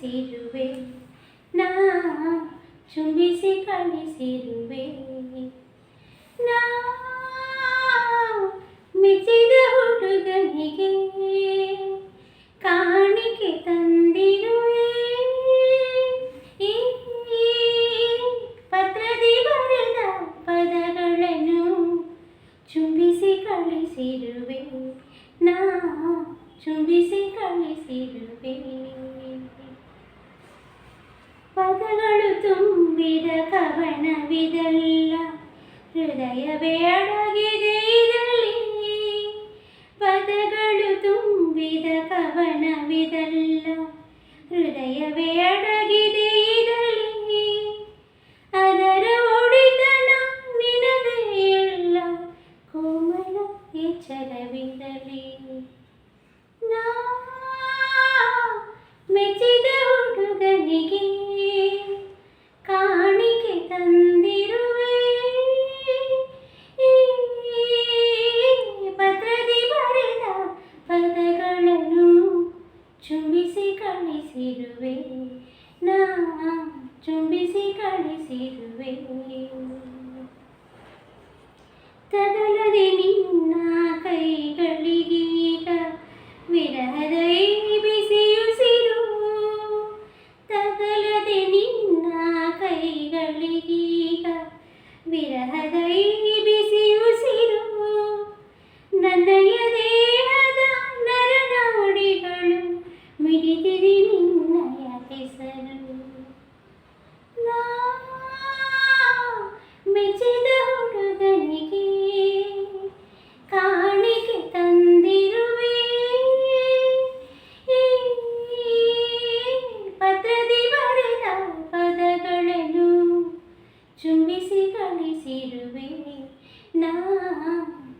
ಕಳಿಸಿರುವೆ ನಾ ಚುಂಬಿಸಿ ಕಳಿಸಿರುವೆ ನಾ ಮೆಚ್ಚಿದ ಹುಡುಗನಿಗೆ ಕಾಣಿಕೆ ತಂದಿರುವೆ ಈ ಪತ್ರದಿ ಬರೆದ ಪದಗಳನ್ನು ಚುಂಬಿಸಿ ಕಳಿಸಿರುವೆ ನಾ ಚುಂಬಿಸಿ ಕಳಿಸಿರುವೆ വിധ കവന വിതല്ല ഹൃദയ വേടകിതയിതളി പദകളു തുംവിധ കവന വിതല്ല ഹൃദയ ಚುಂಬಿಸಿ ಕಾಣಿಸಿರುವೆ ನಾ ಚುಂಬಿಸಿ ಕಾಣಿಸಿರುವೆ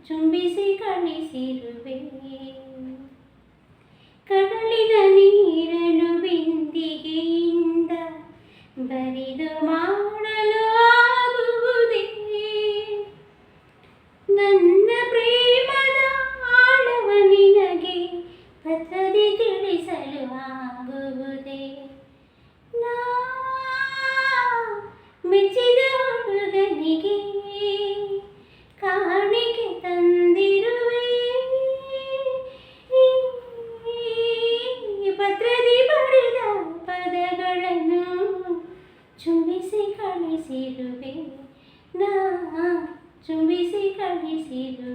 ಚುಂಬಿಸಿ ಕಳಿಸಿರುವೆ ಕಡಲಿನ ನೀರನ್ನು ಬಿಂದಿಗೆಯಿಂದ ಬರಿದು ಮಾಡಲು ಆಗುವುದೇ ನನ್ನ ಪ್ರೇಮದ ಆಳವ ನಿನಗೆ ಪಥದಿ ತಿಳಿಸಲು ಆಗುವುದೇ ನಾ ಮೆಚ್ಚಿದ conhecido